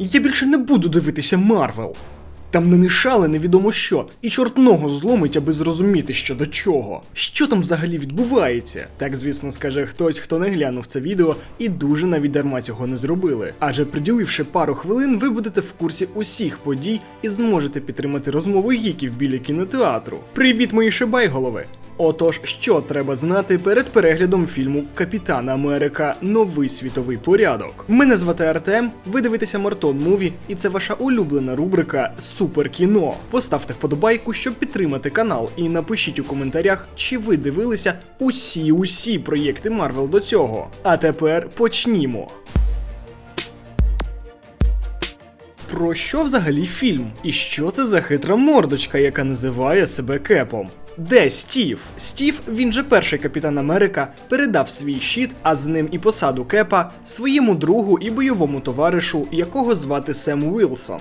Я більше не буду дивитися Марвел. Там намішали невідомо що, і чорт ногу зломить, аби зрозуміти, що до чого. Що там взагалі відбувається? Так, звісно, скаже хтось, хто не глянув це відео, і дуже навіть дарма цього не зробили. Адже приділивши пару хвилин, ви будете в курсі усіх подій і зможете підтримати розмову гіків біля кінотеатру. Привіт, мої шибайголови! Отож, що треба знати перед переглядом фільму Капітан Америка Новий світовий порядок. Мене звати Артем, ви дивитеся Мартон Муві, і це ваша улюблена рубрика Суперкіно. Поставте вподобайку, щоб підтримати канал, і напишіть у коментарях, чи ви дивилися усі усі проєкти Марвел до цього. А тепер почнімо. Про що взагалі фільм? І що це за хитра мордочка, яка називає себе Кепом? Де Стів? Стів, він же перший капітан Америка, передав свій щит, а з ним і посаду Кепа, своєму другу і бойовому товаришу, якого звати Сем Уілсон.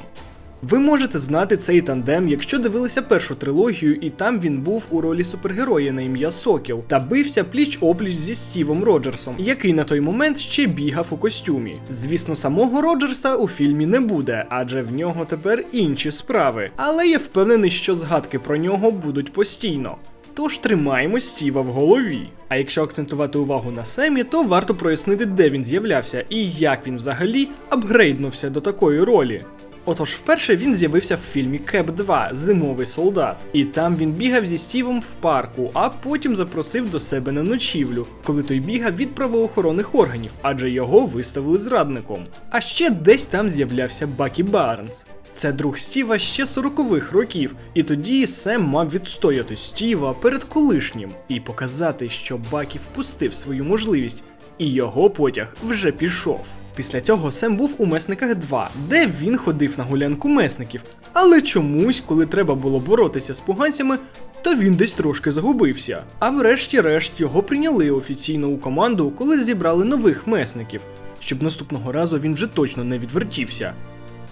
Ви можете знати цей тандем, якщо дивилися першу трилогію, і там він був у ролі супергероя на ім'я Сокіл та бився пліч опліч зі Стівом Роджерсом, який на той момент ще бігав у костюмі. Звісно, самого Роджерса у фільмі не буде, адже в нього тепер інші справи. Але я впевнений, що згадки про нього будуть постійно. Тож тримаємо Стіва в голові. А якщо акцентувати увагу на Семі, то варто прояснити, де він з'являвся і як він взагалі апгрейднувся до такої ролі. Отож, вперше він з'явився в фільмі Кеп 2 Зимовий солдат. І там він бігав зі Стівом в парку, а потім запросив до себе на ночівлю, коли той бігав від правоохоронних органів, адже його виставили зрадником. А ще десь там з'являвся Бакі Барнс. Це друг Стіва ще 40-х років, і тоді Сем мав відстояти Стіва перед колишнім і показати, що Бакі впустив свою можливість, і його потяг вже пішов. Після цього Сем був у Месниках 2, де він ходив на гулянку месників. Але чомусь, коли треба було боротися з поганцями, то він десь трошки загубився. А врешті-решт його прийняли офіційно у команду, коли зібрали нових месників, щоб наступного разу він вже точно не відвертівся.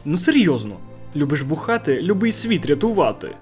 Ну серйозно, любиш бухати, любий світ рятувати.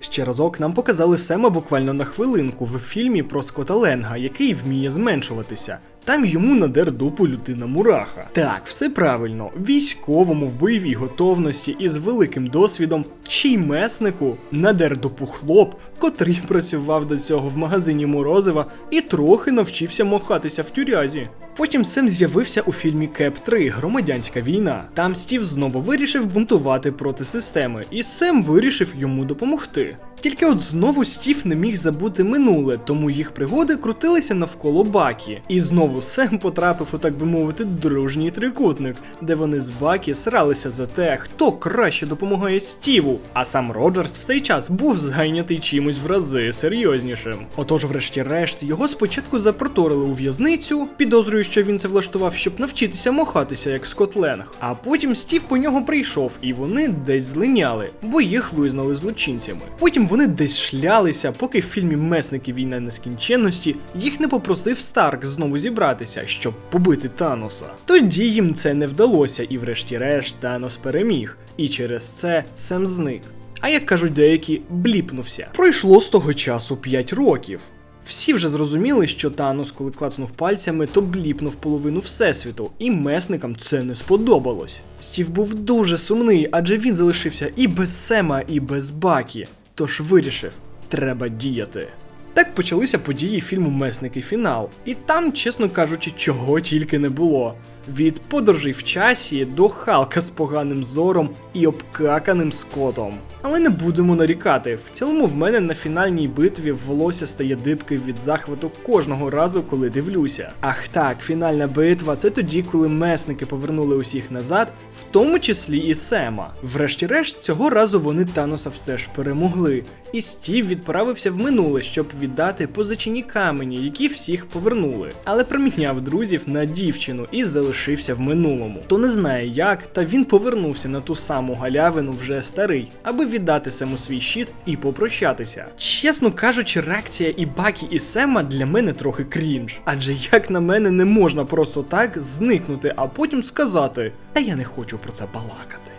Ще разок нам показали Сема буквально на хвилинку в фільмі про Скота Ленга, який вміє зменшуватися. Там йому надер дупу людина мураха. Так, все правильно, військовому в бойовій готовності із великим досвідом, чий меснику надер дупу хлоп, котрий працював до цього в магазині Морозива і трохи навчився мохатися в тюрязі. Потім Сем з'явився у фільмі Кеп 3 Громадянська війна. Там Стів знову вирішив бунтувати проти системи, і Сем вирішив йому допомогти. Тільки от знову Стів не міг забути минуле, тому їх пригоди крутилися навколо Бакі. І знову Сем потрапив у так би мовити дружній трикутник, де вони з Бакі сралися за те, хто краще допомагає Стіву. А сам Роджерс в цей час був зайнятий чимось в рази серйознішим. Отож, врешті-решт, його спочатку запроторили у в'язницю, підозрюю, що він це влаштував, щоб навчитися мохатися як Скотт Ленг. А потім Стів по нього прийшов, і вони десь злиняли, бо їх визнали злочинцями. Потім вони десь шлялися, поки в фільмі Месники війна нескінченності їх не попросив Старк знову зібратися, щоб побити Таноса. Тоді їм це не вдалося, і врешті-решт Танос переміг. І через це Сем зник. А як кажуть деякі, бліпнувся. Пройшло з того часу 5 років. Всі вже зрозуміли, що Танос, коли клацнув пальцями, то бліпнув половину всесвіту, і месникам це не сподобалось. Стів був дуже сумний, адже він залишився і без Сема, і без Бакі. Тож вирішив, треба діяти. Так почалися події фільму Месники Фінал, і там, чесно кажучи, чого тільки не було. Від подорожей в часі до Халка з поганим зором і обкаканим скотом. Але не будемо нарікати. В цілому в мене на фінальній битві волосся стає дибки від захвату кожного разу, коли дивлюся. Ах так, фінальна битва це тоді, коли месники повернули усіх назад, в тому числі і Сема. Врешті-решт, цього разу вони Таноса все ж перемогли. І Стів відправився в минуле, щоб віддати позичені камені, які всіх повернули. Але проміняв друзів на дівчину і залишився в минулому. То не знає як, та він повернувся на ту саму галявину вже старий, аби віддати Сему свій щит і попрощатися. Чесно кажучи, реакція і Бакі, і Сема для мене трохи крінж. Адже як на мене не можна просто так зникнути, а потім сказати, а я не хочу про це балакати.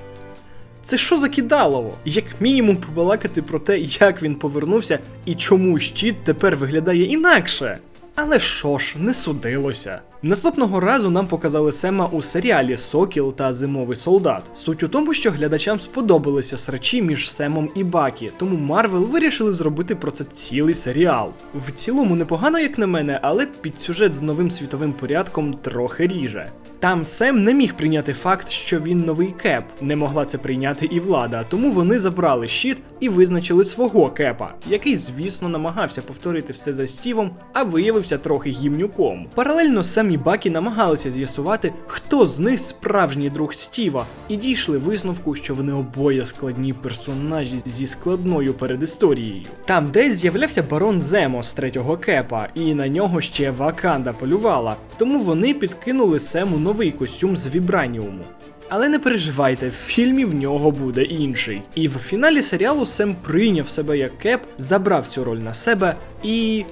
Це що за кидалово? Як мінімум побалакати про те, як він повернувся і чому щит тепер виглядає інакше. Але що ж, не судилося. Наступного разу нам показали Сема у серіалі Сокіл та Зимовий солдат. Суть у тому, що глядачам сподобалися срачі між Семом і Бакі, тому Марвел вирішили зробити про це цілий серіал. В цілому непогано, як на мене, але під сюжет з новим світовим порядком трохи ріже. Там Сем не міг прийняти факт, що він новий кеп, не могла це прийняти і влада, тому вони забрали щит і визначили свого кепа, який, звісно, намагався повторити все за Стівом, а виявився трохи гімнюком. Паралельно Сем і Бакі намагалися з'ясувати, хто з них справжній друг Стіва, і дійшли висновку, що вони обоє складні персонажі зі складною передісторією. Там десь з'являвся барон Земо з третього кепа, і на нього ще Ваканда полювала, тому вони підкинули Сему новий костюм з вібраніуму. Але не переживайте, в фільмі в нього буде інший. І в фіналі серіалу Сем прийняв себе як кеп, забрав цю роль на себе і.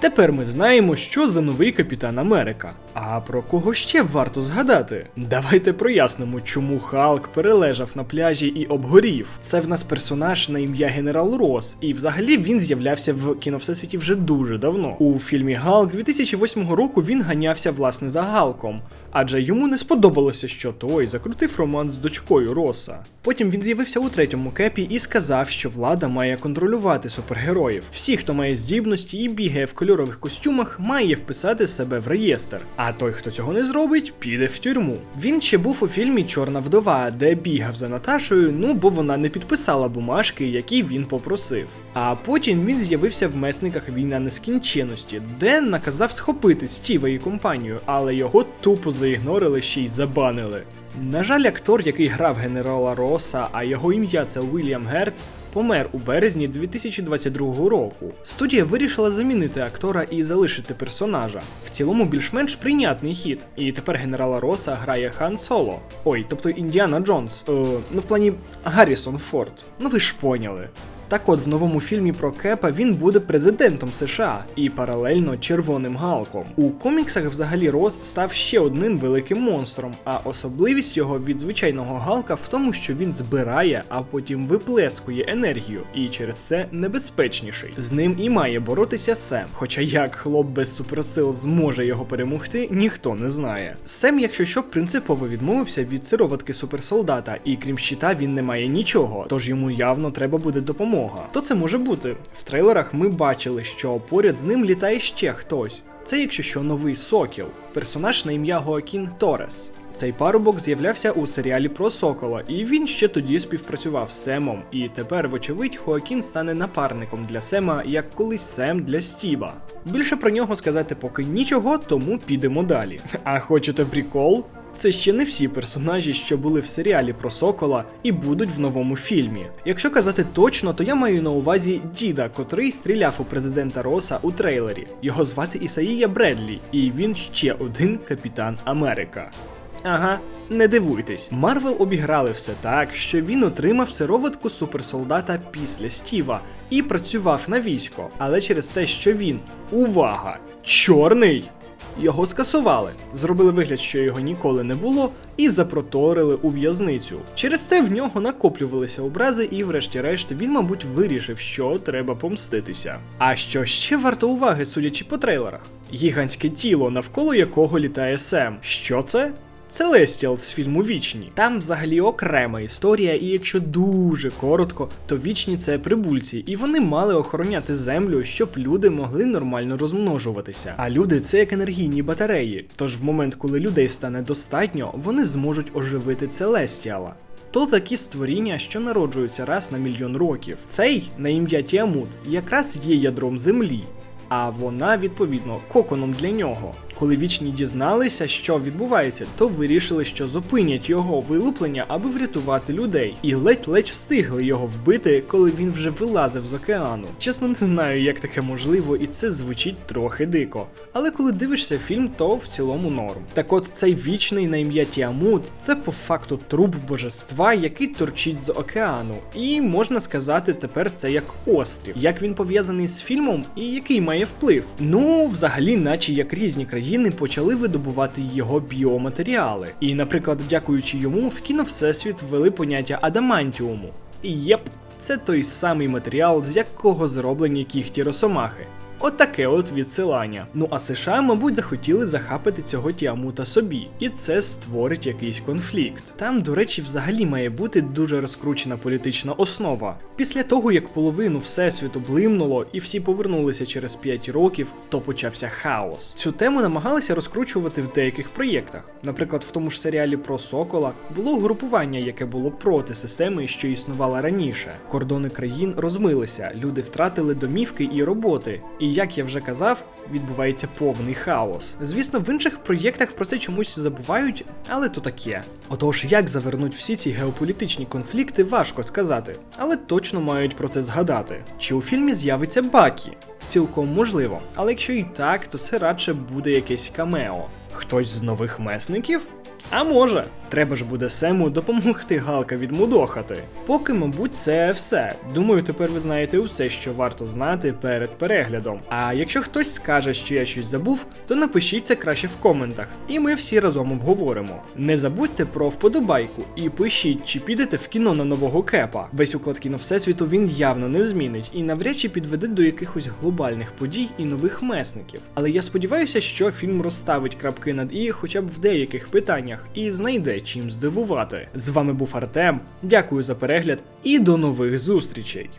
Тепер ми знаємо, що за новий капітан Америка. А про кого ще варто згадати? Давайте прояснимо, чому Халк перележав на пляжі і обгорів. Це в нас персонаж на ім'я Генерал Рос, і взагалі він з'являвся в кіновсесвіті вже дуже давно. У фільмі Галк 2008 року він ганявся власне за Галком, адже йому не сподобалося, що той закрутив роман з дочкою Роса. Потім він з'явився у третьому кепі і сказав, що влада має контролювати супергероїв. Всі, хто має здібності і бігає в кольорових костюмах, має вписати себе в реєстр. А той, хто цього не зробить, піде в тюрму. Він ще був у фільмі Чорна вдова, де бігав за Наташою, ну бо вона не підписала бумажки, які він попросив. А потім він з'явився в месниках війна нескінченності, де наказав схопити Стіва і компанію, але його тупо заігнорили ще й забанили. На жаль, актор, який грав генерала Роса, а його ім'я це Уільям Герт, помер у березні 2022 року. Студія вирішила замінити актора і залишити персонажа. В цілому більш-менш прийнятний хід. І тепер генерала Роса грає Хан Соло. Ой, тобто Індіана Джонс. Е, ну в плані Гаррісон Форд. Ну ви ж поняли. Так от в новому фільмі про Кепа він буде президентом США і паралельно червоним галком. У коміксах взагалі Рос став ще одним великим монстром, а особливість його від звичайного галка в тому, що він збирає, а потім виплескує енергію, і через це небезпечніший. З ним і має боротися Сем. Хоча як хлоп без суперсил зможе його перемогти, ніхто не знає. Сем, якщо що, принципово відмовився від сироватки суперсолдата, і крім щита він не має нічого, тож йому явно треба буде допомога. То це може бути. В трейлерах ми бачили, що поряд з ним літає ще хтось. Це, якщо що, новий Сокіл, персонаж на ім'я Гоакін Торес. Цей парубок з'являвся у серіалі про Сокола, і він ще тоді співпрацював з Семом. І тепер, вочевидь, Хоакін стане напарником для Сема, як колись Сем для Стіва. Більше про нього сказати поки нічого, тому підемо далі. А хочете прикол? Це ще не всі персонажі, що були в серіалі про Сокола і будуть в новому фільмі. Якщо казати точно, то я маю на увазі діда, котрий стріляв у президента Роса у трейлері. Його звати Ісаїя Бредлі, і він ще один капітан Америка. Ага, не дивуйтесь, Марвел обіграли все так, що він отримав сироватку суперсолдата після Стіва і працював на військо, але через те, що він увага! Чорний! Його скасували, зробили вигляд, що його ніколи не було, і запроторили у в'язницю. Через це в нього накоплювалися образи, і, врешті-решт, він, мабуть, вирішив, що треба помститися. А що ще варто уваги, судячи по трейлерах? Гігантське тіло, навколо якого літає Сем. Що це? Целестіал з фільму Вічні. Там взагалі окрема історія, і якщо дуже коротко, то вічні це прибульці, і вони мали охороняти землю, щоб люди могли нормально розмножуватися. А люди це як енергійні батареї. Тож в момент, коли людей стане достатньо, вони зможуть оживити Целестіала. То такі створіння, що народжуються раз на мільйон років. Цей на ім'я Тіамут якраз є ядром землі, а вона відповідно коконом для нього. Коли вічні дізналися, що відбувається, то вирішили, що зупинять його вилуплення, аби врятувати людей, і ледь-ледь встигли його вбити, коли він вже вилазив з океану. Чесно, не знаю, як таке можливо, і це звучить трохи дико. Але коли дивишся фільм, то в цілому норм. Так от цей вічний на ім'я Тіамут це по факту труп божества, який торчить з океану. І можна сказати, тепер це як острів. Як він пов'язаний з фільмом і який має вплив? Ну, взагалі, наче як різні країни країни почали видобувати його біоматеріали. І, наприклад, дякуючи йому, в кіно Всесвіт ввели поняття адамантіуму. І єп, це той самий матеріал, з якого зроблені кіхті росомахи. Отаке от відсилання. Ну а США, мабуть, захотіли захапити цього Тіамута собі, і це створить якийсь конфлікт. Там, до речі, взагалі має бути дуже розкручена політична основа. Після того, як половину всесвіту блимнуло і всі повернулися через 5 років, то почався хаос. Цю тему намагалися розкручувати в деяких проєктах. Наприклад, в тому ж серіалі про Сокола було угрупування, яке було проти системи, що існувала раніше. Кордони країн розмилися, люди втратили домівки і роботи. І як я вже казав, відбувається повний хаос. Звісно, в інших проєктах про це чомусь забувають, але то таке. Отож, як завернуть всі ці геополітичні конфлікти, важко сказати, але точно мають про це згадати. Чи у фільмі з'явиться Бакі? Цілком можливо, але якщо і так, то це радше буде якесь камео. Хтось з нових месників? А може, треба ж буде Сему допомогти Галка відмудохати. Поки, мабуть, це все. Думаю, тепер ви знаєте усе, що варто знати перед переглядом. А якщо хтось скаже, що я щось забув, то напишіть це краще в коментах, і ми всі разом обговоримо. Не забудьте про вподобайку і пишіть, чи підете в кіно на нового кепа. Весь уклад кіно Всесвіту він явно не змінить і навряд чи підведе до якихось глобальних подій і нових месників. Але я сподіваюся, що фільм розставить крапки над і хоча б в деяких питаннях і знайде чим здивувати. З вами був Артем. Дякую за перегляд і до нових зустрічей.